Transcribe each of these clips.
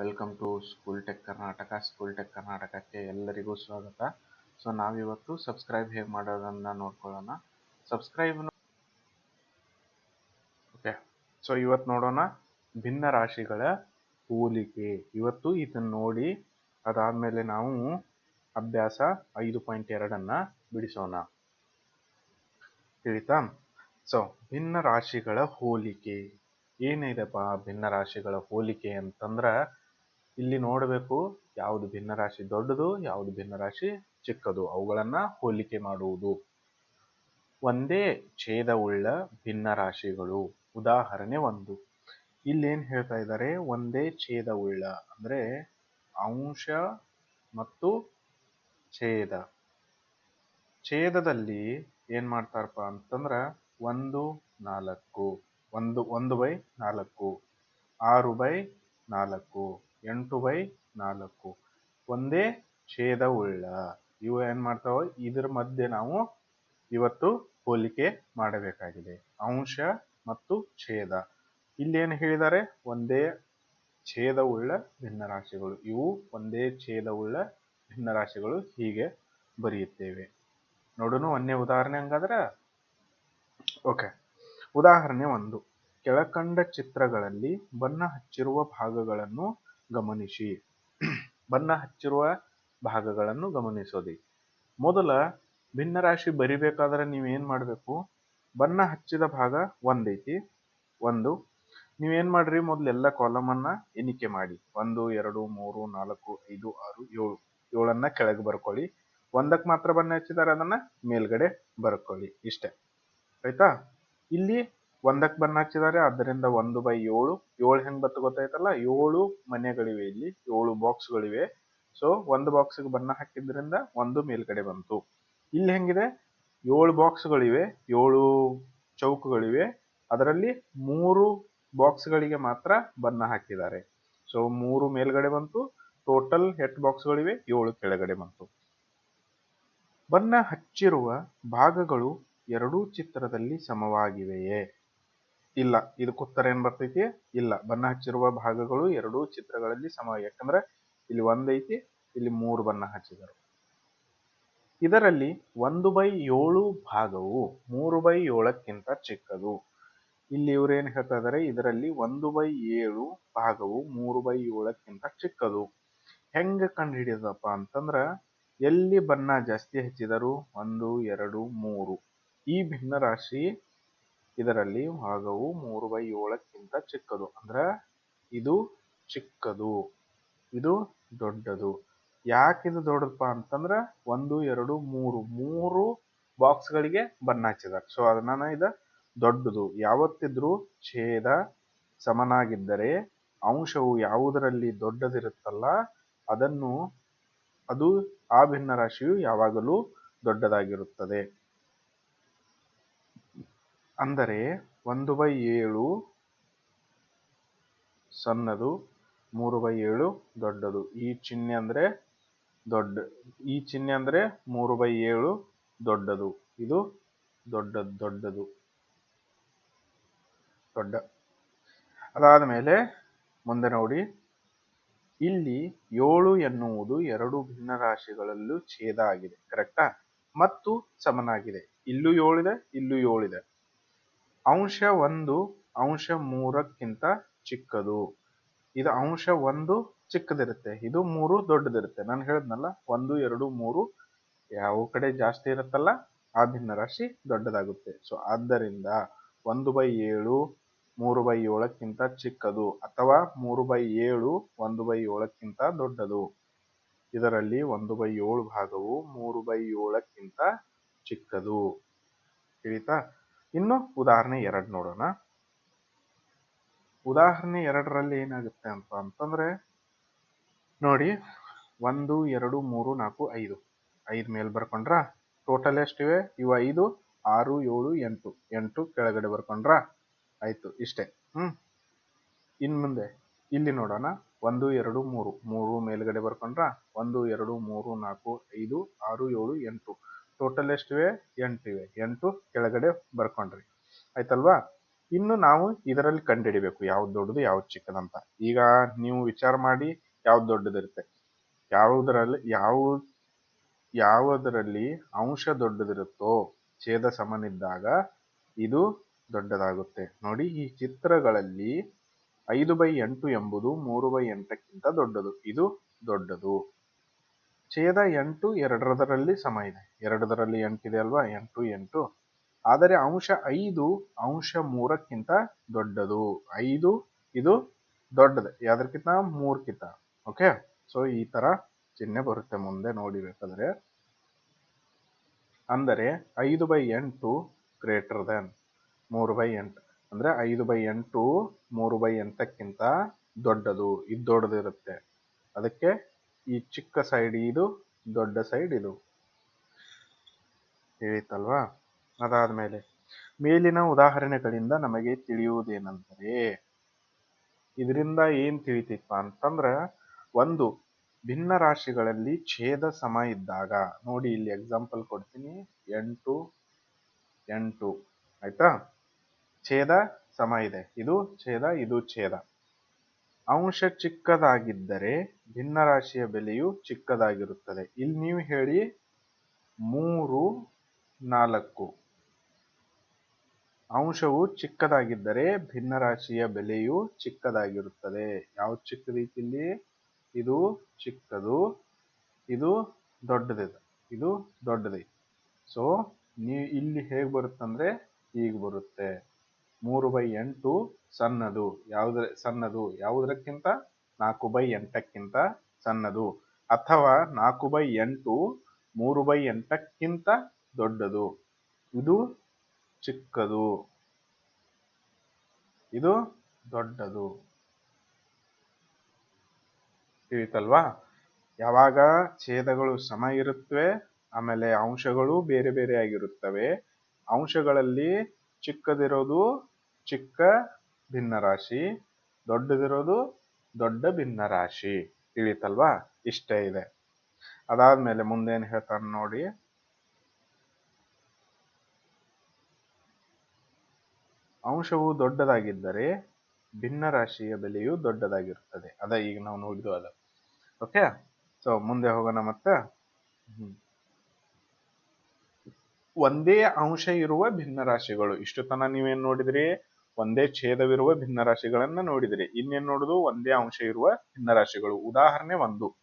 Welcome to school tech Karnataka school tech ಕರ್ನಾಟಕಕ್ಕೆ ಎಲ್ಲರಿಗೂ ಸ್ವಾಗತ. ಸೊ ನಾವಿವತ್ತು ಸಬ್ಸ್ಕ್ರೈಬ್ ಹೇಗೆ ಮಾಡೋದನ್ನ ನೋಡ್ಕೊಳ್ಳೋಣ. ಸಬ್ಸ್ಕ್ರೈಬ್ ಓಕೆ ಸೊ ಇವತ್ತು ನೋಡೋಣ ಭಿನ್ನ ರಾಶಿಗಳ ಹೋಲಿಕೆ. ಇವತ್ತು ಇದನ್ನು ನೋಡಿ ಅದಾದಮೇಲೆ ನಾವು ಅಭ್ಯಾಸ ಐದು ಪಾಯಿಂಟ್ ಎರಡನ್ನು ಬಿಡಿಸೋಣ. ತಿಳಿತಾ? ಸೊ ಭಿನ್ನ ರಾಶಿಗಳ ಹೋಲಿಕೆ. ಏನಿದೆಪ್ಪ ಭಿನ್ನ ರಾಶಿಗಳ ಹೋಲಿಕೆ ಅಂತಂದ್ರ ಇಲ್ಲಿ ನೋಡಬೇಕು ಯಾವುದು ಭಿನ್ನ ರಾಶಿ ದೊಡ್ಡದು, ಯಾವುದು ಭಿನ್ನ ರಾಶಿ ಚಿಕ್ಕದು. ಅವುಗಳನ್ನ ಹೋಲಿಕೆ ಮಾಡುವುದು. ಒಂದೇ ಛೇದವುಳ್ಳ ಭಿನ್ನ ರಾಶಿಗಳು. ಉದಾಹರಣೆ ಒಂದು. ಇಲ್ಲೇನ್ ಹೇಳ್ತಾ ಇದ್ದಾರೆ ಒಂದೇ ಛೇದವುಳ್ಳ, ಅಂದ್ರೆ ಅಂಶ ಮತ್ತು ಛೇದ. ಛೇದದಲ್ಲಿ ಏನು ಮಾಡ್ತಾರಪ್ಪ ಅಂತಂದ್ರೆ ಒಂದು ನಾಲ್ಕು. ಒಂದು ಒಂದು ಬೈ ನಾಲ್ಕು. ಆರು ಬೈ ನಾಲ್ಕು. ಎಂಟು ಬೈ ನಾಲ್ಕು. ಒಂದೇ ಛೇದವುಳ್ಳ. ಇವು ಏನು ಮಾಡ್ತಾವೆ, ಇದ್ರ ಮಧ್ಯೆ ನಾವು ಇವತ್ತು ಹೋಲಿಕೆ ಮಾಡಬೇಕಾಗಿದೆ. ಅಂಶ ಮತ್ತು ಛೇದ. ಇಲ್ಲಿ ಏನು ಹೇಳಿದ್ದಾರೆ ಒಂದೇ ಛೇದವುಳ್ಳ ಭಿನ್ನರಾಶಿಗಳು. ಇವು ಒಂದೇ ಛೇದವುಳ್ಳ ಭಿನ್ನರಾಶಿಗಳು ಹೀಗೆ ಬರೆಯುತ್ತೇವೆ. ನೋಡೋಣ ಒಂದೇ ಉದಾಹರಣೆ ಹಂಗಾದ್ರೆ? ಓಕೆ. ಉದಾಹರಣೆ ಒಂದು. ಕೆಳಕಂಡ ಚಿತ್ರಗಳಲ್ಲಿ ಬಣ್ಣ ಹಚ್ಚಿರುವ ಭಾಗಗಳನ್ನು ಗಮನಿಸಿ. ಬಣ್ಣ ಹಚ್ಚಿರುವ ಭಾಗಗಳನ್ನು ಗಮನಿಸೋದಿ. ಮೊದಲ ಭಿನ್ನರಾಶಿ ಬರಿಬೇಕಾದ್ರೆ ನೀವೇನು ಮಾಡಬೇಕು? ಬಣ್ಣ ಹಚ್ಚಿದ ಭಾಗ ಒಂದೈತಿ. ಒಂದು ನೀವೇನು ಮಾಡ್ರಿ? ಮೊದಲು ಎಲ್ಲ ಕಾಲಮ್ ಅನ್ನ ಎಣಿಕೆ ಮಾಡಿ. ಒಂದು, ಎರಡು, ಮೂರು, ನಾಲ್ಕು, ಐದು, ಆರು, ಏಳು, ಏಳನ್ನು ಕೆಳಗೆ ಬರ್ಕೊಳ್ಳಿ. ಒಂದಕ್ಕೆ ಮಾತ್ರ ಬಣ್ಣ ಹಚ್ಚಿದಾರೆ, ಅದನ್ನ ಮೇಲ್ಗಡೆ ಬರ್ಕೊಳ್ಳಿ. ಇಷ್ಟೇ. ಆಯ್ತಾ? ಇಲ್ಲಿ ಒಂದಕ್ಕೆ ಬಣ್ಣ ಹಚ್ಚಿದ್ದಾರೆ ಆದ್ದರಿಂದ ಒಂದು ಬೈ ಏಳು. ಏಳು ಹೆಂಗೆ ಬತ್ತು ಗೊತ್ತಾಯ್ತಲ್ಲ? ಏಳು ಮನೆಗಳಿವೆ ಇಲ್ಲಿ, ಏಳು ಬಾಕ್ಸ್ಗಳಿವೆ. ಸೊ ಒಂದು ಬಾಕ್ಸ್ಗೆ ಬಣ್ಣ ಹಾಕಿದ್ರಿಂದ ಒಂದು ಮೇಲ್ಗಡೆ ಬಂತು. ಇಲ್ಲಿ ಹೆಂಗಿದೆ? ಏಳು ಬಾಕ್ಸ್ಗಳಿವೆ, ಏಳು ಚೌಕಗಳಿವೆ. ಅದರಲ್ಲಿ ಮೂರು ಬಾಕ್ಸ್ಗಳಿಗೆ ಮಾತ್ರ ಬಣ್ಣ ಹಾಕಿದ್ದಾರೆ. ಸೊ ಮೂರು ಮೇಲ್ಗಡೆ ಬಂತು. ಟೋಟಲ್ ಎಷ್ಟು ಬಾಕ್ಸ್ಗಳಿವೆ? ಏಳು ಕೆಳಗಡೆ ಬಂತು. ಬಣ್ಣ ಹಚ್ಚಿರುವ ಭಾಗಗಳು ಎರಡೂ ಚಿತ್ರದಲ್ಲಿ ಸಮವಾಗಿವೆಯೇ? ಇಲ್ಲ. ಇದಕ್ಕೆ ಉತ್ತರ ಏನ್ ಬರ್ತೈತಿ? ಇಲ್ಲ. ಬಣ್ಣ ಹಚ್ಚಿರುವ ಭಾಗಗಳು ಎರಡೂ ಚಿತ್ರಗಳಲ್ಲಿ ಸಮ ಯಾಕಂದ್ರೆ ಇಲ್ಲಿ ಒಂದೈತಿ, ಇಲ್ಲಿ ಮೂರು ಬಣ್ಣ ಹಚ್ಚಿದರು. ಇದರಲ್ಲಿ ಒಂದು ಬೈ ಏಳು ಭಾಗವು ಮೂರು ಬೈ ಏಳಕ್ಕಿಂತ ಚಿಕ್ಕದು. ಇಲ್ಲಿ ಇವರೇನು ಹೇಳ್ತಾ ಇದಾರೆ? ಇದರಲ್ಲಿ ಒಂದು ಬೈ ಏಳು ಭಾಗವು ಮೂರು ಬೈ ಏಳಕ್ಕಿಂತ ಚಿಕ್ಕದು. ಹೆಂಗ ಕಂಡು ಹಿಡಿಯೋದಪ್ಪ ಅಂತಂದ್ರ, ಎಲ್ಲಿ ಬಣ್ಣ ಜಾಸ್ತಿ ಹಚ್ಚಿದರು? ಒಂದು, ಎರಡು, ಮೂರು. ಈ ಭಿನ್ನ ರಾಶಿ ಇದರಲ್ಲಿ ಭಾಗವು ಮೂರು ಬೈ ಏಳಕ್ಕಿಂತ ಚಿಕ್ಕದು. ಅಂದ್ರೆ ಇದು ಚಿಕ್ಕದು, ಇದು ದೊಡ್ಡದು. ಯಾಕೆ ಇದು ದೊಡ್ಡದಪ್ಪ ಅಂತಂದ್ರ ಒಂದು, ಎರಡು, ಮೂರು ಮೂರು ಬಾಕ್ಸ್ಗಳಿಗೆ ಬಣ್ಣ ಹಚ್ಚಿದ್ದಾರೆ. ಸೊ ಅದನ್ನ ಇದು ದೊಡ್ಡದು. ಯಾವತ್ತಿದ್ರೂ ಛೇದ ಸಮನಾಗಿದ್ದರೆ ಅಂಶವು ಯಾವುದರಲ್ಲಿ ದೊಡ್ಡದಿರುತ್ತಲ್ಲ, ಅದನ್ನು ಅದು ಆ ಭಿನ್ನ ರಾಶಿಯು ಯಾವಾಗಲೂ ದೊಡ್ಡದಾಗಿರುತ್ತದೆ. ಅಂದರೆ ಒಂದು ಬೈ ಏಳು ಸಣ್ಣದು, ಮೂರು ಬೈ ಏಳು ದೊಡ್ಡದು. ಈ ಚಿಹ್ನೆ ಅಂದ್ರೆ ದೊಡ್ಡ, ಈ ಚಿಹ್ನೆ ಅಂದ್ರೆ ಮೂರು ಬೈ ಏಳು ದೊಡ್ಡದು. ಇದು ದೊಡ್ಡ, ದೊಡ್ಡದು. ದೊಡ್ಡ. ಅದಾದ ಮೇಲೆ ಮುಂದೆ ನೋಡಿ. ಇಲ್ಲಿ ಏಳು ಎನ್ನುವುದು ಎರಡು ಭಿನ್ನ ರಾಶಿಗಳಲ್ಲೂ ಛೇದ ಆಗಿದೆ, ಕರೆಕ್ಟಾ? ಮತ್ತು ಸಮನಾಗಿದೆ. ಇಲ್ಲೂ ಏಳಿದೆ ಇಲ್ಲೂ ಏಳಿದೆ. ಅಂಶ ಒಂದು, ಅಂಶ ಮೂರಕ್ಕಿಂತ ಚಿಕ್ಕದು. ಇದು ಅಂಶ ಒಂದು ಚಿಕ್ಕದಿರುತ್ತೆ, ಇದು ಮೂರು ದೊಡ್ಡದಿರುತ್ತೆ. ನಾನು ಹೇಳಿದ್ನಲ್ಲ, ಒಂದು, ಎರಡು, ಮೂರು ಯಾವ ಕಡೆ ಜಾಸ್ತಿ ಇರುತ್ತಲ್ಲ, ಆ ಭಿನ್ನ ರಾಶಿ ದೊಡ್ಡದಾಗುತ್ತೆ. ಸೊ ಆದ್ದರಿಂದ ಒಂದು ಬೈ ಏಳು, ಮೂರು ಬೈ ಏಳಕ್ಕಿಂತ ಚಿಕ್ಕದು, ಅಥವಾ ಮೂರು ಬೈ ಏಳು, ಒಂದು ಬೈ ಏಳಕ್ಕಿಂತ ದೊಡ್ಡದು. ಇದರಲ್ಲಿ ಒಂದು ಬೈ ಏಳು ಭಾಗವು ಮೂರು ಬೈ ಏಳಕ್ಕಿಂತ ಚಿಕ್ಕದು. ತಿಳಿತಾ? ಇನ್ನು ಉದಾಹರಣೆ ಎರಡು ನೋಡೋಣ. ಉದಾಹರಣೆ ಎರಡರಲ್ಲಿ ಏನಾಗುತ್ತೆ ಅಂತ ಅಂತಂದ್ರೆ, ನೋಡಿ, ಒಂದು, ಎರಡು, ಮೂರು, ನಾಲ್ಕು, ಐದು. ಐದು ಮೇಲೆ ಬರ್ಕೊಂಡ್ರ? ಟೋಟಲ್ ಎಷ್ಟಿವೆ? ಇವು ಐದು, ಆರು, ಏಳು, ಎಂಟು. ಎಂಟು ಕೆಳಗಡೆ ಬರ್ಕೊಂಡ್ರ? ಆಯ್ತು, ಇಷ್ಟೇ. ಹ್ಮ್. ಇನ್ ಮುಂದೆ, ಇಲ್ಲಿ ನೋಡೋಣ. ಒಂದು, ಎರಡು, ಮೂರು. ಮೂರು ಮೇಲ್ಗಡೆ ಬರ್ಕೊಂಡ್ರ? ಒಂದು, ಎರಡು, ಮೂರು, ನಾಲ್ಕು, ಐದು, ಆರು, ಏಳು, ಎಂಟು. ಟೋಟಲ್ ಎಷ್ಟಿವೆ? ಎಂಟಿವೆ. ಎಂಟು ಕೆಳಗಡೆ ಬರ್ಕೊಂಡ್ರಿ. ಆಯ್ತಲ್ವಾ? ಇನ್ನು ನಾವು ಇದರಲ್ಲಿ ಕಂಡುಹಿಡಿಬೇಕು ಯಾವ್ದು ದೊಡ್ಡದು, ಯಾವ್ದು ಚಿಕ್ಕದಂತ ಈಗ ನೀವು ವಿಚಾರ ಮಾಡಿ ಯಾವ್ದು ದೊಡ್ಡದಿರುತ್ತೆ. ಯಾವುದರಲ್ಲಿ, ಯಾವ, ಯಾವುದರಲ್ಲಿ ಅಂಶ ದೊಡ್ಡದಿರುತ್ತೋ, ಛೇದ ಸಮನಿದ್ದಾಗ ಇದು ದೊಡ್ಡದಾಗುತ್ತೆ. ನೋಡಿ, ಈ ಚಿತ್ರಗಳಲ್ಲಿ ಐದು ಬೈ ಎಂಟು ಎಂಬುದು ಮೂರು ಬೈ ಎಂಟಕ್ಕಿಂತ ದೊಡ್ಡದು. ಇದು ದೊಡ್ಡದು. ಛೇದ ಎಂಟು ಎರಡರದರಲ್ಲಿ ಸಮ ಇದೆ. ಎರಡರಲ್ಲಿ ಎಂಟಿದೆ ಅಲ್ವಾ? ಎಂಟು ಎಂಟು. ಆದರೆ ಅಂಶ ಐದು, ಅಂಶ ಮೂರಕ್ಕಿಂತ ದೊಡ್ಡದು. ಐದು, ಇದು ದೊಡ್ಡದು. ಯಾವ್ದಕ್ಕಿಂತ ಮೂರ್ಕಿಂತ ಓಕೆ ಸೊ ಈ ತರ ಚಿಹ್ನೆ ಬರುತ್ತೆ ಮುಂದೆ ನೋಡಿಬೇಕಾದ್ರೆ ಅಂದರೆ ಐದು ಬೈ ಎಂಟು ಗ್ರೇಟರ್ ದೆನ್ ಮೂರು ಬೈ ಎಂಟು. ಅಂದರೆ ಐದು ಬೈ ಎಂಟು ಮೂರು ಬೈ ಎಂಟಕ್ಕಿಂತ ದೊಡ್ಡದು. ಇದು ದೊಡ್ಡದಿರುತ್ತೆ. ಅದಕ್ಕೆ ಈ ಚಿಕ್ಕ ಸೈಡ್ ಇದು, ದೊಡ್ಡ ಸೈಡ್ ಇದು. ತಿಳಿಯುತ್ತಲ್ವಾ? ಅದಾದ ಮೇಲೆ ಮೇಲಿನ ಉದಾಹರಣೆಗಳಿಂದ ನಮಗೆ ತಿಳಿಯುವುದೇನೆಂದರೆ, ಇದರಿಂದ ಏನ್ ತಿಳಿತಿಪ್ಪ ಅಂತಂದ್ರೆ, ಒಂದು, ಭಿನ್ನ ರಾಶಿಗಳಲ್ಲಿ ಛೇದ ಸಮ ಇದ್ದಾಗ, ನೋಡಿ ಇಲ್ಲಿ ಎಕ್ಸಾಂಪಲ್ ಕೊಡ್ತೀನಿ, ಎಂಟು ಎಂಟು, ಆಯ್ತಾ? ಛೇದ ಸಮ ಇದೆ. ಇದು ಛೇದ ಇದು ಛೇದ. ಅಂಶ ಚಿಕ್ಕದಾಗಿದ್ದರೆ ಭಿನ್ನರಾಶಿಯ ಬೆಲೆಯು ಚಿಕ್ಕದಾಗಿರುತ್ತದೆ. ಇಲ್ಲಿ ನೀವು ಹೇಳಿ ಮೂರು, ನಾಲ್ಕು. ಅಂಶವು ಚಿಕ್ಕದಾಗಿದ್ದರೆ ಭಿನ್ನರಾಶಿಯ ಬೆಲೆಯು ಚಿಕ್ಕದಾಗಿರುತ್ತದೆ. ಯಾವ ಚಿಕ್ಕ ರೀತಿಯಲ್ಲಿ? ಇದು ಚಿಕ್ಕದು, ಇದು ದೊಡ್ಡದಿದೆ, ಇದು ದೊಡ್ಡದೈತಿ ಸೊ ನೀವು ಇಲ್ಲಿ ಹೇಗೆ ಬರುತ್ತಂದ್ರೆ ಈಗ ಬರುತ್ತೆ. ಮೂರು ಬೈ ಎಂಟು ಸಣ್ಣದು, ಯಾವುದ್ರ, ಸಣ್ಣದು ಯಾವುದಕ್ಕಿಂತ ನಾಲ್ಕು ಬೈ ಎಂಟಕ್ಕಿಂತ ಸಣ್ಣದು ಅಥವಾ ನಾಲ್ಕು ಬೈ ಎಂಟು ಮೂರು ಬೈ ಎಂಟಕ್ಕಿಂತ ದೊಡ್ಡದು. ಇದು ಚಿಕ್ಕದು. ಇದು ದೊಡ್ಡದು. ತಿಳಿತಲ್ವಾ? ಯಾವಾಗ ಛೇದಗಳು ಸಮ ಇರುತ್ತವೆ, ಆಮೇಲೆ ಅಂಶಗಳು ಬೇರೆ ಬೇರೆ ಆಗಿರುತ್ತವೆ. ಅಂಶಗಳಲ್ಲಿ ಚಿಕ್ಕದಿರೋದು ಚಿಕ್ಕ ಭಿನ್ನರಾಶಿ, ದೊಡ್ಡದಿರೋದು ದೊಡ್ಡ ಭಿನ್ನರಾಶಿ ತಿಳಿತಲ್ವಾ? ಇಷ್ಟೇ ಇದೆ. ಅದಾದ್ಮೇಲೆ ಮುಂದೇನು ಹೇಳ್ತಾನೆ ನೋಡಿ. ಅಂಶವು ದೊಡ್ಡದಾಗಿದ್ದರೆ ಭಿನ್ನ ರಾಶಿಯ ಬೆಲೆಯು ದೊಡ್ಡದಾಗಿರುತ್ತದೆ. ಅದ ಈಗ ನಾವು ನೋಡಿದ್ವು ಅದ. ಓಕೆ ಸೊ ಮುಂದೆ ಹೋಗೋಣ ಮತ್ತೆ. ಒಂದೇ ಅಂಶ ಇರುವ ಭಿನ್ನರಾಶಿಗಳು. ಇಷ್ಟು ತನ ನೀವೇನ್ ನೋಡಿದ್ರಿ? ಒಂದೇ ಛೇದವಿರುವ ಭಿನ್ನರಾಶಿಗಳನ್ನ ನೋಡಿದ್ರಿ. ಇನ್ನೇನ್ ನೋಡುದು? ಒಂದೇ ಅಂಶ ಇರುವ ಭಿನ್ನರಾಶಿಗಳು. ಉದಾಹರಣೆ ಒಂದು.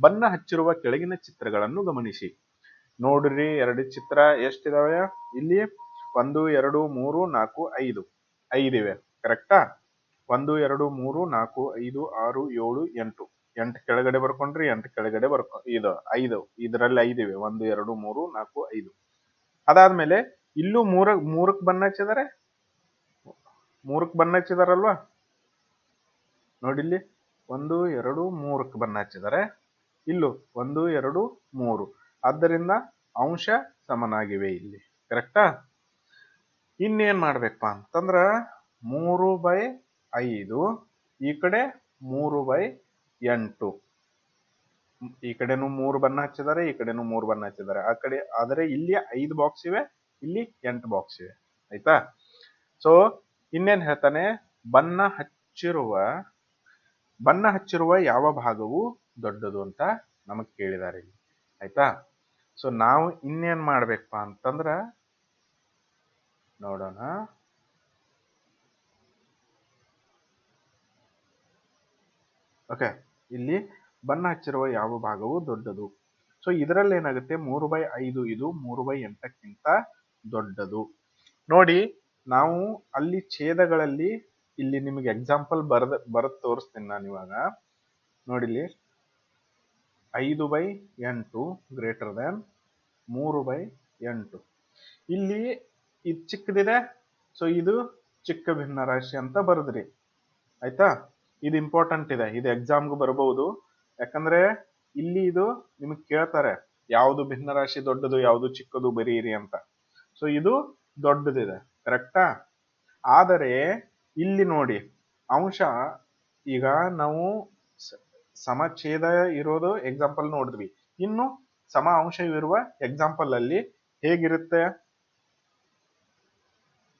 ಬಣ್ಣ ಹಚ್ಚಿರುವ ಕೆಳಗಿನ ಚಿತ್ರಗಳನ್ನು ಗಮನಿಸಿ. ನೋಡ್ರಿ, ಎರಡು ಚಿತ್ರ ಎಷ್ಟಿದಾವೆ? ಇಲ್ಲಿ ಒಂದು, ಎರಡು, ಮೂರು, ನಾಲ್ಕು, ಐದು. ಐದಿವೆ. ಕರೆಕ್ಟಾ? ಒಂದು, ಎರಡು, ಮೂರು, ನಾಲ್ಕು, ಐದು, ಆರು, ಏಳು, ಎಂಟು. ಎಂಟು ಕೆಳಗಡೆ ಬರ್ಕೊಂಡ್ರಿ, ಎಂಟು ಕೆಳಗಡೆ ಬರ್ಕೊ, ಇದು, ಐದು. ಇದರಲ್ಲಿ ಐದಿವೆ. ಒಂದು, ಎರಡು, ಮೂರು, ನಾಲ್ಕು, ಐದು. ಅದಾದ್ಮೇಲೆ ಇಲ್ಲೂ ಮೂರ, ಮೂರಕ್ಕೆ ಬಣ್ಣ ಹಚ್ಚಿದಾರೆ? ಮೂರಕ್ ಬಣ್ಣ ಹಚ್ಚಿದಾರಲ್ವಾ? ನೋಡಿಲ್ಲಿ ಒಂದು, ಎರಡು, ಮೂರಕ್ಕೆ ಬಣ್ಣ ಹಚ್ಚಿದ್ದಾರೆ ಇಲ್ಲೂ, ಒಂದು, ಎರಡು, ಮೂರು. ಆದ್ದರಿಂದ ಅಂಶ ಸಮನಾಗಿವೆ ಇಲ್ಲಿ. ಕರೆಕ್ಟಾ ಇನ್ನೇನ್ ಮಾಡ್ಬೇಕಪ್ಪ ಅಂತಂದ್ರ, ಮೂರು ಬೈ ಐದು, ಈ ಕಡೆ ಮೂರು ಬೈ ಎಂಟು. ಈ ಕಡೆನೂ ಮೂರು ಬಣ್ಣ ಹಚ್ಚಿದ್ದಾರೆ ಈ ಕಡೆನೂ ಮೂರು ಬಣ್ಣ ಹಚ್ಚಿದ್ದಾರೆ ಆ ಕಡೆ, ಆದರೆ ಇಲ್ಲಿ ಐದು ಬಾಕ್ಸ್ ಇವೆ, ಇಲ್ಲಿ ಎಂಟು ಬಾಕ್ಸ್ ಇವೆ. ಆಯ್ತಾ? ಸೊ ಇನ್ನೇನ್ ಹೇಳ್ತಾನೆ? ಬಣ್ಣ ಹಚ್ಚಿರುವ ಬಣ್ಣ ಹಚ್ಚಿರುವ ಯಾವ ಭಾಗವು ದೊಡ್ಡದು ಅಂತ ನಮಗ್ ಕೇಳಿದ್ದಾರೆ ಇಲ್ಲಿ. ಆಯ್ತಾ? ಸೊ ನಾವು ಇನ್ನೇನ್ ಮಾಡ್ಬೇಕಪ್ಪ ಅಂತಂದ್ರ, ನೋಡೋಣ. ಓಕೆ ಇಲ್ಲಿ ಬಣ್ಣ ಹಚ್ಚಿರುವ ಯಾವ ಭಾಗವು ದೊಡ್ಡದು. ಸೊ ಇದರಲ್ಲಿ ಏನಾಗುತ್ತೆ? ಮೂರು ಬೈ ಐದು ಇದು ಮೂರು ಬೈ ಎಂಟಕ್ಕಿಂತ ದೊಡ್ಡದು. ನೋಡಿ ನಾವು ಅಲ್ಲಿ ಛೇದಗಳಲ್ಲಿ ಇಲ್ಲಿ ನಿಮಗೆ ಎಕ್ಸಾಂಪಲ್ ಬರದ, ಬರದ್ ತೋರಿಸ್ತೀನಿ ನಾನು ಇವಾಗ. ನೋಡಿಲಿ ಐದು ಬೈ ಎಂಟು ಗ್ರೇಟರ್ ದನ್ ಮೂರು ಬೈ ಎಂಟು. ಇಲ್ಲಿ ಇದು ಚಿಕ್ಕದಿದೆ ಸೊ ಇದು ಚಿಕ್ಕ ಭಿನ್ನರಾಶಿ ಅಂತ ಬರೆದ್ರಿ. ಆಯ್ತಾ? ಇದು ಇಂಪಾರ್ಟೆಂಟ್ ಇದೆ, ಇದು ಎಕ್ಸಾಮ್ಗೂ ಬರಬಹುದು. ಯಾಕಂದ್ರೆ ಇಲ್ಲಿ ಇದು ನಿಮಗೆ ಕೇಳ್ತಾರೆ, ಯಾವುದು ಭಿನ್ನರಾಶಿ ದೊಡ್ಡದು, ಯಾವುದು ಚಿಕ್ಕದು, ಬರೀರಿ ಅಂತ. ಸೊ ಇದು ದೊಡ್ಡದಿದೆ. ಕರೆಕ್ಟಾ? ಆದರೆ ಇಲ್ಲಿ ನೋಡಿ, ಅಂಶ ಈಗ ನಾವು ಸಮಛೇದ ಇರೋದು ಎಕ್ಸಾಂಪಲ್ ನೋಡಿದ್ವಿ. ಇನ್ನು ಸಮ ಅಂಶವಿರುವ ಎಕ್ಸಾಂಪಲ್ ಅಲ್ಲಿ ಹೇಗಿರುತ್ತೆ?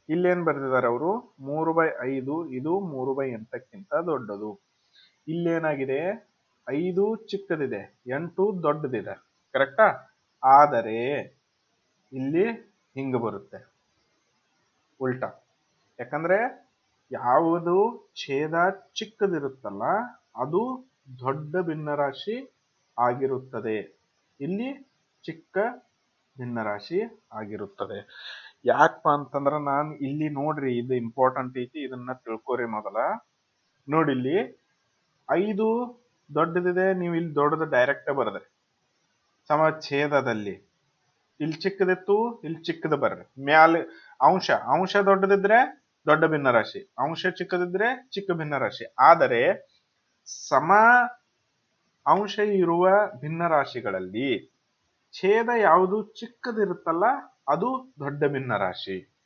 ಇಲ್ಲೇನ್ ಬರೆದಿದ್ದಾರೆ ಅವರು? ಮೂರು ಬೈ ಐದು, ಇದು ಮೂರು ಬೈ ಎಂಟಕ್ಕಿಂತ ದೊಡ್ಡದು. ಇಲ್ಲೇನಾಗಿದೆ? ಐದು ಚಿಕ್ಕದಿದೆ, ಎಂಟು ದೊಡ್ಡದಿದೆ. ಕರೆಕ್ಟಾ? ಆದರೆ ಇಲ್ಲಿ ಹಿಂಗ ಬರುತ್ತೆ. ಉಲ್ಟಾ. ಯಾಕಂದ್ರೆ ಯಾವುದು ಛೇದ ಚಿಕ್ಕದಿರುತ್ತಲ್ಲ, ಅದು ದೊಡ್ಡ ಭಿನ್ನರಾಶಿ ಆಗಿರುತ್ತದೆ. ಇಲ್ಲಿ ಚಿಕ್ಕ ಭಿನ್ನರಾಶಿ ಆಗಿರುತ್ತದೆ. ಯಾಕಪ್ಪ ಅಂತಂದ್ರೆ ನಾನು ಇಲ್ಲಿ ನೋಡ್ರಿ, ಇದು ಇಂಪಾರ್ಟೆಂಟ್ ಐತಿ, ಇದನ್ನ ತಿಳ್ಕೊರಿ ಮೊದಲ. ನೋಡಿ ಇಲ್ಲಿ, ಐದು ದೊಡ್ಡದಿದೆ, ನೀವು ಇಲ್ಲಿ ದೊಡ್ಡದು ಡೈರೆಕ್ಟ್ ಬರದ್ರಿ. ಸಮಛೇದದಲ್ಲಿ ಇಲ್ಲಿ ಚಿಕ್ಕದಿತ್ತು, ಇಲ್ಲಿ ಚಿಕ್ಕದು ಬರ್ರಿ. ಮ್ಯಾಲ ಅಂಶ ಅಂಶ ದೊಡ್ಡದಿದ್ರೆ ದೊಡ್ಡ ಭಿನ್ನರಾಶಿ, ಅಂಶ ಚಿಕ್ಕದಿದ್ರೆ ಚಿಕ್ಕ ಭಿನ್ನರಾಶಿ. ಆದರೆ ಸಮ ಅಂಶ ಇರುವ ಭಿನ್ನರಾಶಿಗಳಲ್ಲಿ ಛೇದ ಯಾವುದು ಚಿಕ್ಕದಿರುತ್ತಲ್ಲ, ಅದು ದೊಡ್ಡ ಭಿನ್ನರಾಶಿ.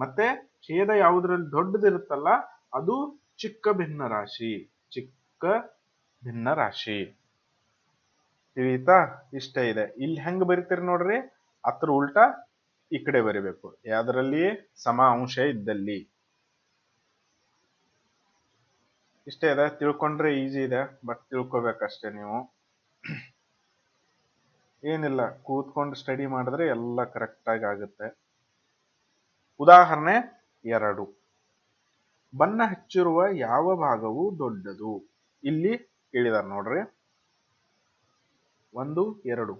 ಮತ್ತೆ ಛೇದ ಯಾವುದ್ರಲ್ಲಿ ದೊಡ್ಡದಿರುತ್ತಲ್ಲ, ಅದು ಚಿಕ್ಕ ಭಿನ್ನರಾಶಿ ಚಿಕ್ಕ ಭಿನ್ನರಾಶಿ. ತಿಳಿತಾ? ಇಷ್ಟ ಇದೆ. ಇಲ್ಲಿ ಹೆಂಗ್ ಬರಿತೀರಿ ನೋಡ್ರಿ? ಅದ್ರ ಉಲ್ಟಾ ಈ ಕಡೆ ಬರಿಬೇಕು. ಯಾವುದರಲ್ಲಿ? ಸಮ ಅಂಶ ಇದ್ದಲ್ಲಿ. ಇಷ್ಟೇ ಇದೆ. ತಿಳ್ಕೊಂಡ್ರೆ ಈಸಿ ಇದೆ, ಬಟ್ ತಿಳ್ಕೊಬೇಕಷ್ಟೇ ನೀವು. ಏನಿಲ್ಲ, ಕೂತ್ಕೊಂಡು ಸ್ಟಡಿ ಮಾಡಿದ್ರೆ ಎಲ್ಲ ಕರೆಕ್ಟಾಗಿ ಆಗುತ್ತೆ. ಉದಾಹರಣೆ ಎರಡು. ಬಣ್ಣ ಹಚ್ಚಿರುವ ಯಾವ ಭಾಗವು ದೊಡ್ಡದು? ಇಲ್ಲಿ ಹೇಳಿದಾರೆ ನೋಡ್ರಿ. ಒಂದು, ಎರಡು.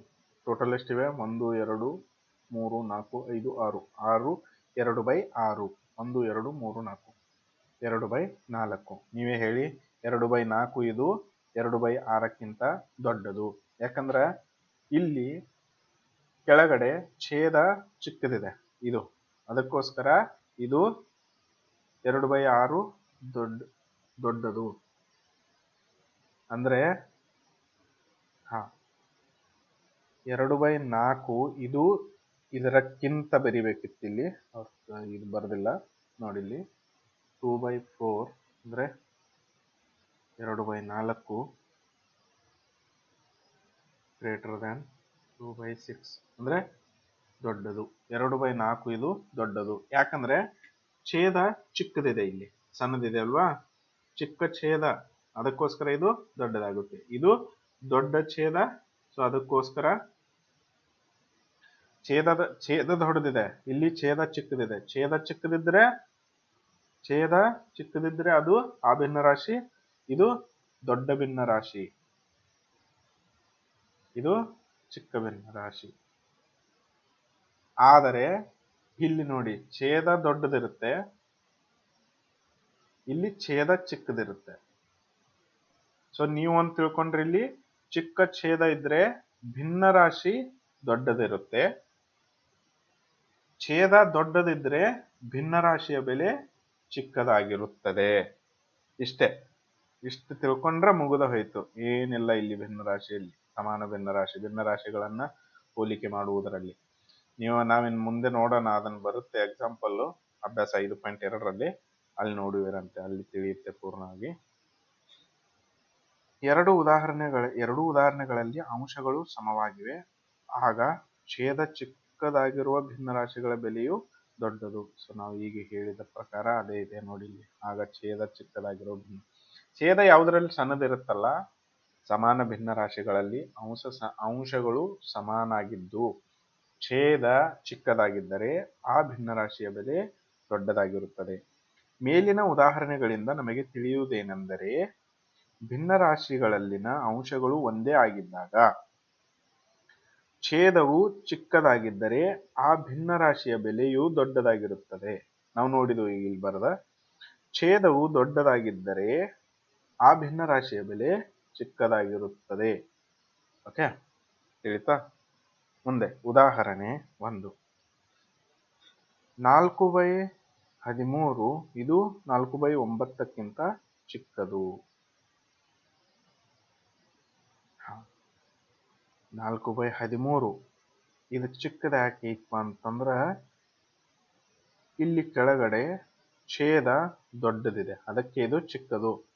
ಟೋಟಲ್ ಎಷ್ಟಿವೆ? ಒಂದು, ಎರಡು ಮೂರು, ನಾಲ್ಕು, ಐದು, ಆರು. ಆರು, ಎರಡು ಬೈ ಆರು. ಒಂದು, ಎರಡು, ಮೂರು, ನಾಲ್ಕು. ಎರಡು ಬೈ ನಾಲ್ಕು. ನೀವೇ ಹೇಳಿ, ಎರಡು ಬೈ ನಾಲ್ಕು ಇದು ಎರಡು ಬೈ ಆರಕ್ಕಿಂತ ದೊಡ್ಡದು. ಯಾಕಂದ್ರೆ ಇಲ್ಲಿ ಕೆಳಗಡೆ ಛೇದ ಚಿಕ್ಕದಿದೆ. ಇದು ಅದಕ್ಕೋಸ್ಕರ ಇದು ಎರಡು ಬೈ ಆರು ದೊಡ್ಡ, ದೊಡ್ಡದು. ಅಂದ್ರೆ, ಹಾ. ಎರಡು ಬೈ ನಾಲ್ಕು ಇದು ಇದರಕ್ಕಿಂತ ಬರಿಬೇಕಿತ್ತು ಇಲ್ಲಿ ಇದು ಬರೆದಿಲ್ಲ ನೋಡಿ ಇಲ್ಲಿ ಟೂ ಬೈ ಫೋರ್ ಅಂದರೆ ಎರಡು ಬೈ ನಾಲ್ಕು greater than two by six ಅಂದರೆ ದೊಡ್ಡದು. ಎರಡು ಬೈ ನಾಲ್ಕು ಇದು ದೊಡ್ಡದು. ಯಾಕಂದ್ರೆ ಛೇದ ಚಿಕ್ಕದಿದೆ ಇಲ್ಲಿ. ಸಣ್ಣದಿದೆ ಅಲ್ವಾ? ಚಿಕ್ಕ ಛೇದ. ಅದಕ್ಕೋಸ್ಕರ ಇದು ದೊಡ್ಡದಾಗುತ್ತೆ. ಇದು ದೊಡ್ಡ ಛೇದ ಸೊ ಅದಕ್ಕೋಸ್ಕರ ಛೇದದ ಛೇದ ಹೊಡೆದಿದೆ. ಇಲ್ಲಿ ಛೇದ ಚಿಕ್ಕದಿದೆ. ಛೇದ ಚಿಕ್ಕದಿದ್ರೆ ಛೇದ ಚಿಕ್ಕದಿದ್ರೆ ಅದು ಆ ಭಿನ್ನ ರಾಶಿ, ಇದು ದೊಡ್ಡ ಭಿನ್ನ ರಾಶಿ. ಇದು ಚಿಕ್ಕ ಭಿನ್ನ ರಾಶಿ. ಆದರೆ, ಇಲ್ಲಿ ನೋಡಿ, ಛೇದ ದೊಡ್ಡದಿರುತ್ತೆ. ಇಲ್ಲಿ ಛೇದ ಚಿಕ್ಕದಿರುತ್ತೆ. ಸೊ ನೀವು ಅಂತ ತಿಳ್ಕೊಂಡ್ರೆ ಇಲ್ಲಿ, ಚಿಕ್ಕ ಛೇದ ಇದ್ರೆ ಭಿನ್ನ ರಾಶಿ ದೊಡ್ಡದಿರುತ್ತೆ. ಛೇದ ದೊಡ್ಡದಿದ್ರೆ ಭಿನ್ನ ರಾಶಿಯ ಬೆಲೆ ಚಿಕ್ಕದಾಗಿರುತ್ತದೆ. ಇಷ್ಟೇ. ಇಷ್ಟು ತಿಳ್ಕೊಂಡ್ರೆ ಮುಗಿದ ಹೋಯ್ತು. ಏನಿಲ್ಲ ಇಲ್ಲಿ ಭಿನ್ನ ರಾಶಿಯಲ್ಲಿ ಸಮಾನ ಭಿನ್ನ ರಾಶಿ ಭಿನ್ನ ರಾಶಿಗಳನ್ನ ಹೋಲಿಕೆ ಮಾಡುವುದರಲ್ಲಿ. ನೀವು ನಾವಿನ್ ಮುಂದೆ ನೋಡೋಣ ಅದನ್ನ ಬರುತ್ತೆ. ಎಕ್ಸಾಂಪಲ್ ಅಭ್ಯಾಸ ಐದು ಪಾಯಿಂಟ್ ಎರಡರಲ್ಲಿ ಅಲ್ಲಿ ನೋಡುವಿರಂತೆ. ಅಲ್ಲಿ ತಿಳಿಯುತ್ತೆ ಪೂರ್ಣವಾಗಿ. ಎರಡು ಉದಾಹರಣೆಗಳ, ಎರಡು ಉದಾಹರಣೆಗಳಲ್ಲಿ ಅಂಶಗಳು ಸಮವಾಗಿವೆ. ಆಗ ಛೇದ ಚಿಕ್ಕದಾಗಿರುವ ಭಿನ್ನರಾಶಿಗಳ ಬೆಲೆಯು ದೊಡ್ಡದು. ಸೊ ನಾವು ಈಗ ಹೇಳಿದ ಪ್ರಕಾರ ಅದೇ ಇದೆ ನೋಡಿ ಆಗ ಛೇದ ಚಿಕ್ಕದಾಗಿರೋ ಭಿನ್ನ, ಛೇದ ಯಾವುದರಲ್ಲಿ ಸಣ್ಣದಿರುತ್ತಲ್ಲ, ಸಮಾನ ಭಿನ್ನ ರಾಶಿಗಳಲ್ಲಿ ಅಂಶ ಅಂಶಗಳು ಸಮಾನಾಗಿದ್ದು, ಛೇದ ಚಿಕ್ಕದಾಗಿದ್ದರೆ ಆ ಭಿನ್ನರಾಶಿಯ ಬೆಲೆ ದೊಡ್ಡದಾಗಿರುತ್ತದೆ. ಮೇಲಿನ ಉದಾಹರಣೆಗಳಿಂದ ನಮಗೆ ತಿಳಿಯುವುದೇನೆಂದರೆ, ಭಿನ್ನರಾಶಿಗಳಲ್ಲಿನ ಅಂಶಗಳು ಒಂದೇ ಆಗಿದ್ದಾಗ ಛೇದವು ಚಿಕ್ಕದಾಗಿದ್ದರೆ ಆ ಭಿನ್ನರಾಶಿಯ ಬೆಲೆಯು ದೊಡ್ಡದಾಗಿರುತ್ತದೆ. ನಾವು ನೋಡಿದ್ವು ಇಲ್ಲಿ ಬರದ ಛೇದವು ದೊಡ್ಡದಾಗಿದ್ದರೆ ಆ ಭಿನ್ನರಾಶಿಯ ಬೆಲೆ ಚಿಕ್ಕದಾಗಿರುತ್ತದೆ. ಓಕೆ? ತಿಳಿತಾ? ಮುಂದೆ ಉದಾಹರಣೆ ಒಂದು. ನಾಲ್ಕು ಬೈ ಹದಿಮೂರು ಇದು ನಾಲ್ಕು ಬೈ ಒಂಬತ್ತಕ್ಕಿಂತ ಚಿಕ್ಕದು. ನಾಲ್ಕು ಬೈ ಹದಿಮೂರು. ಇದು ಚಿಕ್ಕದ ಅಂತಂದ್ರೆ ಇಪ್ಪ ಅಂತಂದ್ರ, ಇಲ್ಲಿ ಕೆಳಗಡೆ ಛೇದ ದೊಡ್ಡದಿದೆ. ಅದಕ್ಕೆ ಇದು ಚಿಕ್ಕದು.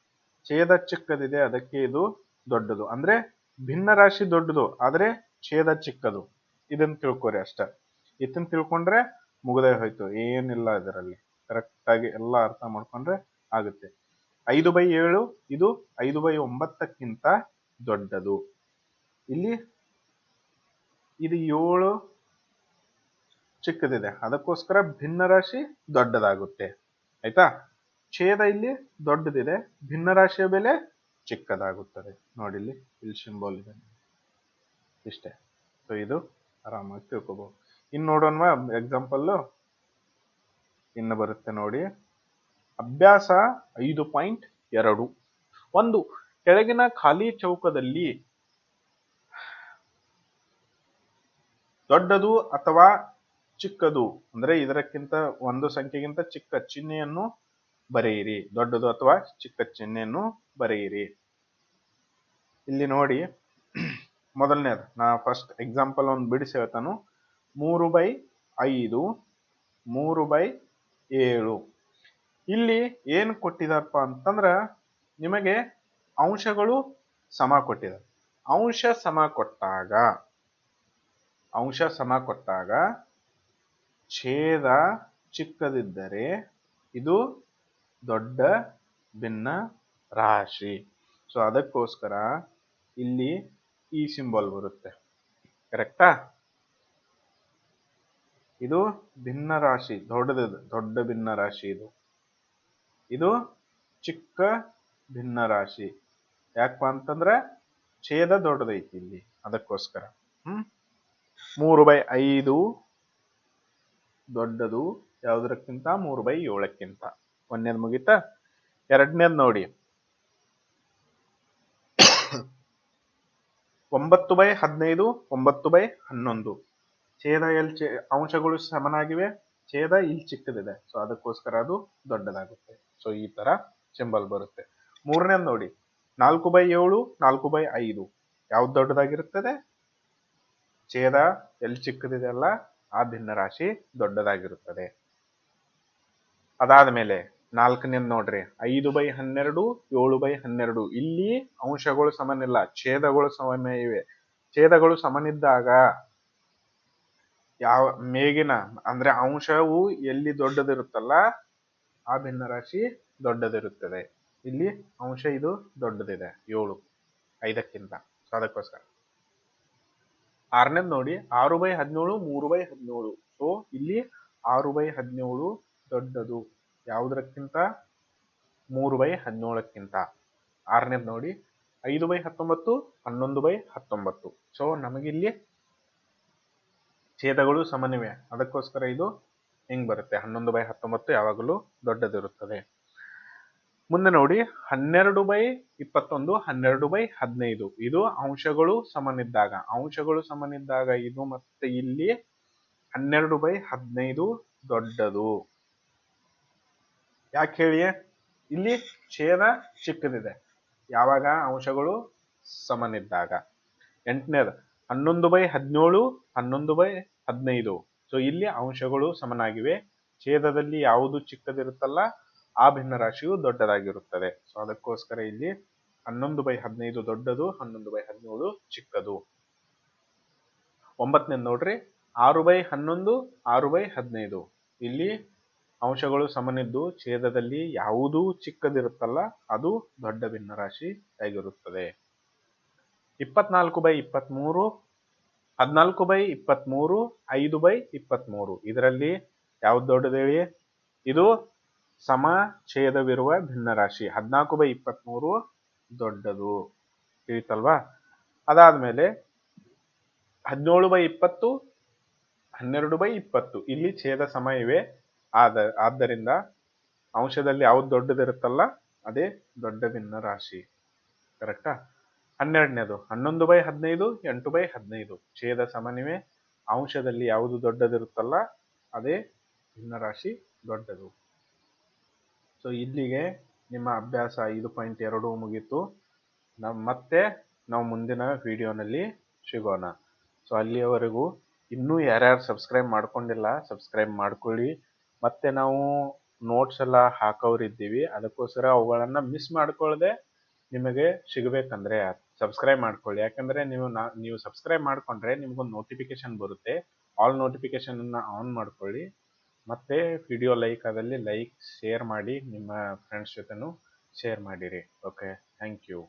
ಛೇದ ಚಿಕ್ಕದಿದೆ, ಅದಕ್ಕೆ ಇದು ದೊಡ್ಡದು. ಅಂದ್ರೆ ಭಿನ್ನ ರಾಶಿ ದೊಡ್ಡದು, ಆದ್ರೆ ಛೇದ ಚಿಕ್ಕದು. ಇದನ್ನ ತಿಳ್ಕೊರಿ ಅಷ್ಟ. ಇದನ್ನ ತಿಳ್ಕೊಂಡ್ರೆ ಮುಗದೇ ಹೋಯ್ತು. ಏನಿಲ್ಲ ಇದರಲ್ಲಿ. ಕರೆಕ್ಟಾಗಿ ಎಲ್ಲ ಅರ್ಥ ಮಾಡ್ಕೊಂಡ್ರೆ ಆಗುತ್ತೆ. ಐದು ಬೈ ಏಳು, ಇದು ಐದು ಬೈ ಒಂಬತ್ತಕ್ಕಿಂತ ದೊಡ್ಡದು. ಇಲ್ಲಿ ಇದು ಏಳು ಚಿಕ್ಕದಿದೆ. ಅದಕ್ಕೋಸ್ಕರ ಭಿನ್ನರಾಶಿ ದೊಡ್ಡದಾಗುತ್ತೆ. ಆಯ್ತಾ? ಛೇದ ಇಲ್ಲಿ ದೊಡ್ಡದಿದೆ. ಭಿನ್ನರಾಶಿಯ ಬೆಲೆ ಚಿಕ್ಕದಾಗುತ್ತದೆ. ನೋಡಿ ಇಲ್ಲಿ ಇಲ್ಲಿ ಸಿಂಬಲ್ ಇದೆ. ಇಷ್ಟೇ. ಸೊ ಇದು ಆರಾಮಾಗಿ ತಿಳ್ಕೊಬಹುದು ಇನ್ನು ನೋಡೋಣ ಎಕ್ಸಾಂಪಲ್ಲು ಇನ್ನು ಬರುತ್ತೆ ನೋಡಿ. ಅಭ್ಯಾಸ ಐದು ಪಾಯಿಂಟ್ ಎರಡು. ಒಂದು, ಕೆಳಗಿನ ಖಾಲಿ ಚೌಕದಲ್ಲಿ ದೊಡ್ಡದು ಅಥವಾ ಚಿಕ್ಕದು? ಅಂದ್ರೆ ಇದರಕ್ಕಿಂತ ಒಂದು ಸಂಖ್ಯೆಗಿಂತ ಚಿಕ್ಕ ಚಿಹ್ನೆಯನ್ನು ಬರೆಯಿರಿ. ದೊಡ್ಡದು ಅಥವಾ ಚಿಕ್ಕ ಚಿಹ್ನೆಯನ್ನು ಬರೆಯಿರಿ. ಇಲ್ಲಿ ನೋಡಿ, ಮೊದಲನೇದು. ನಾ ಫಸ್ಟ್ ಎಕ್ಸಾಂಪಲ್ ಒಂದು ಬಿಡಿಸಿ ಹೇಳ್ತಾನು. ಮೂರು ಬೈ ಐದು, ಮೂರು ಬೈ ಏಳು. ಇಲ್ಲಿ ಏನು ಕೊಟ್ಟಿದಾರಪ್ಪ ಅಂತಂದ್ರ, ನಿಮಗೆ ಅಂಶಗಳು ಸಮ ಕೊಟ್ಟಿದ್ದಾರೆ ಅಂಶ ಸಮ ಕೊಟ್ಟಾಗ ಅಂಶ ಸಮ ಕೊಟ್ಟಾಗ ಛೇದ ಚಿಕ್ಕದಿದ್ದರೆ ಇದು ದೊಡ್ಡ ಭಿನ್ನ ರಾಶಿ. ಸೊ ಅದಕ್ಕೋಸ್ಕರ ಇಲ್ಲಿ ಈ ಸಿಂಬಲ್ ಬರುತ್ತೆ. ಕರೆಕ್ಟಾ ಇದು ಭಿನ್ನ ರಾಶಿ ದೊಡ್ಡದಿದೆ ದೊಡ್ಡ ಭಿನ್ನ ರಾಶಿ ಇದು. ಇದು ಚಿಕ್ಕ ಭಿನ್ನ ರಾಶಿ. ಯಾಕಪ್ಪ ಅಂತಂದ್ರೆ ಛೇದ ದೊಡ್ಡದೈತಿ ಇಲ್ಲಿ, ಅದಕ್ಕೋಸ್ಕರ. ಹ್ಮ್? ಮೂರು ಬೈ ಐದು ದೊಡ್ಡದು ಯಾವುದಕ್ಕಿಂತ ಮೂರು ಬೈ ಏಳಕ್ಕಿಂತ. ಒಂದೇದು ಮುಗೀತಾ? ಎರಡನೇದು ನೋಡಿ. ಒಂಬತ್ತು ಬೈ ಹದಿನೈದು, ಒಂಬತ್ತು ಬೈ ಹನ್ನೊಂದು. ಛೇದ ಎಲ್ ಚೇ, ಅಂಶಗಳು ಸಮನಾಗಿವೆ? ಛೇದ ಇಲ್ಲಿ ಚಿಕ್ಕದಿದೆ. ಸೊ ಅದಕ್ಕೋಸ್ಕರ ಅದು ದೊಡ್ಡದಾಗುತ್ತೆ. ಸೊ ಈ ತರ ಸಿಂಬಲ್ ಬರುತ್ತೆ. ಮೂರನೇದು ನೋಡಿ. ನಾಲ್ಕು ಬೈ ಏಳು, ನಾಲ್ಕು ಬೈ ಐದು. ಯಾವ್ದು ದೊಡ್ಡದಾಗಿರುತ್ತದೆ? ಛೇದ ಎಲ್ಲಿ ಚಿಕ್ಕದಿದೆ ಅಲ್ಲ, ಆ ಭಿನ್ನ ರಾಶಿ ದೊಡ್ಡದಾಗಿರುತ್ತದೆ. ಅದಾದ ಮೇಲೆ ನಾಲ್ಕನೇದು ನೋಡ್ರಿ, ಐದು ಬೈ ಹನ್ನೆರಡು, ಏಳು ಬೈ ಹನ್ನೆರಡು. ಇಲ್ಲಿ ಅಂಶಗಳು ಸಮನಿಲ್ಲ ಛೇದಗಳು ಸಮನ ಇವೆ. ಛೇದಗಳು ಸಮನಿದ್ದಾಗ ಯಾವ ಮೇಗಿನ, ಅಂದ್ರೆ ಅಂಶವು ಎಲ್ಲಿ ದೊಡ್ಡದಿರುತ್ತಲ್ಲ, ಆ ಭಿನ್ನ ರಾಶಿ ದೊಡ್ಡದಿರುತ್ತದೆ. ಇಲ್ಲಿ ಅಂಶ ಇದು ದೊಡ್ಡದಿದೆ, ಏಳು. ಐದಕ್ಕಿಂತ. ಸೊ ಅದಕ್ಕೋಸ್ಕರ. ಆರನೇದ್ ನೋಡಿ, ಆರು ಬೈ ಹದಿನೇಳು, ಮೂರು ಬೈ ಹದಿನೇಳು. ಸೊ ಇಲ್ಲಿ ಆರು ಬೈ ಹದಿನೇಳು ದೊಡ್ಡದು. ಯಾವುದಕ್ಕಿಂತ? ಮೂರು ಬೈ ಹದಿನೇಳಕ್ಕಿಂತ. ಆರನೇದ್ ನೋಡಿ, ಐದು ಬೈ ಹತ್ತೊಂಬತ್ತು, ಹನ್ನೊಂದು ಬೈ ಹತ್ತೊಂಬತ್ತು. ಸೊ ನಮಗಿಲ್ಲಿ ಛೇದಗಳು ಸಮನಿವೆ ಅದಕ್ಕೋಸ್ಕರ ಇದು ಹಿಂಗ್ ಬರುತ್ತೆ? ಹನ್ನೊಂದು ಬೈ ಹತ್ತೊಂಬತ್ತು ಯಾವಾಗಲೂ ದೊಡ್ಡದಿರುತ್ತದೆ. ಮುಂದೆ ನೋಡಿ ಹನ್ನೆರಡು ಬೈ ಇಪ್ಪತ್ತೊಂದು, ಹನ್ನೆರಡು ಬೈ ಹದಿನೈದು. ಇದು ಅಂಶಗಳು ಸಮನಿದ್ದಾಗ. ಅಂಶಗಳು ಸಮನಿದ್ದಾಗ ಇದು ಮತ್ತೆ ಇಲ್ಲಿ ಹನ್ನೆರಡು ಬೈ ಹದಿನೈದು ದೊಡ್ಡದು. ಯಾಕೆ ಹೇಳಿ? ಇಲ್ಲಿ ಛೇದ ಚಿಕ್ಕದಿದೆ. ಯಾವಾಗ? ಅಂಶಗಳು ಸಮನಿದ್ದಾಗ. ಎಂಟನೇದು, ಹನ್ನೊಂದು ಬೈ ಹದಿನೇಳು, ಹನ್ನೊಂದು ಬೈ ಹದಿನೈದು. ಸೊ ಇಲ್ಲಿ ಅಂಶಗಳು ಸಮನಾಗಿವೆ. ಛೇದದಲ್ಲಿ ಯಾವುದು ಚಿಕ್ಕದಿರುತ್ತಲ್ಲ? ಆ ಭಿನ್ನ ರಾಶಿಯು ದೊಡ್ಡದಾಗಿರುತ್ತದೆ. ಸೊ ಅದಕ್ಕೋಸ್ಕರ ಇಲ್ಲಿ ಹನ್ನೊಂದು ಬೈ ಹದಿನೈದು ದೊಡ್ಡದು, ಹನ್ನೊಂದು ಬೈ ಹದಿನೇಳು ಚಿಕ್ಕದು. ಒಂಬತ್ತನೇ ನೋಡ್ರಿ, ಆರು ಬೈ ಹನ್ನೊಂದು, ಆರು ಬೈ ಹದಿನೈದು. ಇಲ್ಲಿ ಅಂಶಗಳು ಸಮನಿದ್ದು, ಛೇದದಲ್ಲಿ ಯಾವುದು ಚಿಕ್ಕದಿರುತ್ತಲ್ಲ, ಅದು ದೊಡ್ಡ ಭಿನ್ನರಾಶಿ ಆಗಿರುತ್ತದೆ. ಇಪ್ಪತ್ನಾಲ್ಕು ಬೈ ಇಪ್ಪತ್ಮೂರು, ಹದಿನಾಲ್ಕು ಬೈ ಇಪ್ಪತ್ಮೂರು, ಐದು ಬೈ ಇಪ್ಪತ್ಮೂರು. ಇದರಲ್ಲಿ ಯಾವ್ದು ದೊಡ್ಡದೇಳಿ ಇದು ಸಮ ಛೇದವಿರುವ ಭಿನ್ನರಾಶಿ. ಹದಿನಾಲ್ಕು ಬೈ ಇಪ್ಪತ್ಮೂರು ದೊಡ್ಡದು. ತಿಳಿತಲ್ವಾ? ಅದಾದ್ಮೇಲೆ ಹದಿನೇಳು ಬೈ ಇಪ್ಪತ್ತು, ಹನ್ನೆರಡು ಬೈ ಇಪ್ಪತ್ತು. ಇಲ್ಲಿ ಛೇದ ಸಮ ಇವೆ ಆದ, ಆದ್ದರಿಂದ ಅಂಶದಲ್ಲಿ ಯಾವ್ದು ದೊಡ್ಡದಿರುತ್ತಲ್ಲ, ಅದೇ ದೊಡ್ಡ ಭಿನ್ನ ರಾಶಿ ಕರೆಕ್ಟಾ? ಹನ್ನೆರಡನೇದು, ಹನ್ನೊಂದು ಬೈ ಹದಿನೈದು, ಎಂಟು ಬೈ ಹದಿನೈದು. ಛೇದ ಸಮನಿವೆ ಅಂಶದಲ್ಲಿ ಯಾವುದು ದೊಡ್ಡದಿರುತ್ತಲ್ಲ, ಅದೇ ಭಿನ್ನ ರಾಶಿ ದೊಡ್ಡದು. ಸೊ ಇಲ್ಲಿಗೆ ನಿಮ್ಮ ಅಭ್ಯಾಸ ಐದು ಪಾಯಿಂಟ್ ಎರಡು ಮುಗೀತು. ನಮ್ಮ ಮತ್ತೆ ನಾವು ಮುಂದಿನ ವಿಡಿಯೋನಲ್ಲಿ ಸಿಗೋಣ. ಸೊ ಅಲ್ಲಿಯವರೆಗೂ ಇನ್ನೂ ಯಾರ್ಯಾರು ಸಬ್ಸ್ಕ್ರೈಬ್ ಮಾಡ್ಕೊಂಡಿಲ್ಲ, ಸಬ್ಸ್ಕ್ರೈಬ್ ಮಾಡ್ಕೊಳ್ಳಿ. ಮತ್ತೆ ನಾವು ನೋಟ್ಸ್ ಎಲ್ಲ ಹಾಕೋರಿದ್ದೀವಿ ಅದಕ್ಕೋಸ್ಕರ ಅವುಗಳನ್ನು ಮಿಸ್ ಮಾಡ್ಕೊಳ್ಳದೆ ನಿಮಗೆ ಸಿಗಬೇಕಂದ್ರೆ ಸಬ್ಸ್ಕ್ರೈಬ್ ಮಾಡ್ಕೊಳ್ಳಿ. ಯಾಕಂದರೆ ನೀವು ನಾ, ನೀವು ಸಬ್ಸ್ಕ್ರೈಬ್ ಮಾಡಿಕೊಂಡ್ರೆ ನಿಮಗೊಂದು ನೋಟಿಫಿಕೇಶನ್ ಬರುತ್ತೆ. ಆಲ್ ನೋಟಿಫಿಕೇಶನನ್ನು ಆನ್ ಮಾಡ್ಕೊಳ್ಳಿ. ಮತ್ತೆ ವಿಡಿಯೋ ಲೈಕ್ ಆದಲ್ಲಿ ಲೈಕ್ ಶೇರ್ ಮಾಡಿ ನಿಮ್ಮ ಫ್ರೆಂಡ್ಸ್ ಜೊತೆನೂ ಶೇರ್ ಮಾಡಿರಿ. Okay thank you